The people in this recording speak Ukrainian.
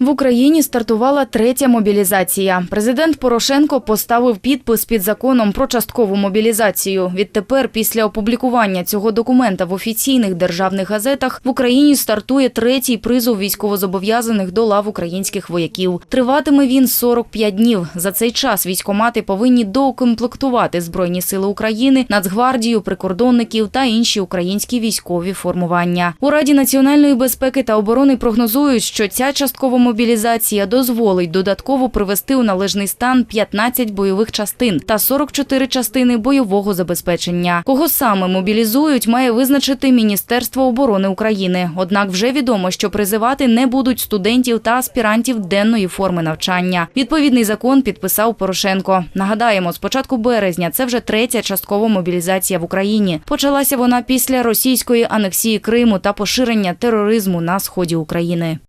В Україні стартувала третя мобілізація. Президент Порошенко поставив підпис під законом про часткову мобілізацію. Відтепер, після опублікування цього документа в офіційних державних газетах, в Україні стартує третій призов військовозобов'язаних до лав українських вояків. Триватиме він 45 днів. За цей час військомати повинні доукомплектувати Збройні сили України, Нацгвардію, прикордонників та інші українські військові формування. У Раді національної безпеки та оборони прогнозують, що ця часткова мобілізація дозволить додатково привести у належний стан 15 бойових частин та 44 частини бойового забезпечення. Кого саме мобілізують, має визначити Міністерство оборони України. Однак вже відомо, що призивати не будуть студентів та аспірантів денної форми навчання. Відповідний закон підписав Порошенко. Нагадаємо, з початку березня це вже третя часткова мобілізація в Україні. Почалася вона після російської анексії Криму та поширення тероризму на сході України.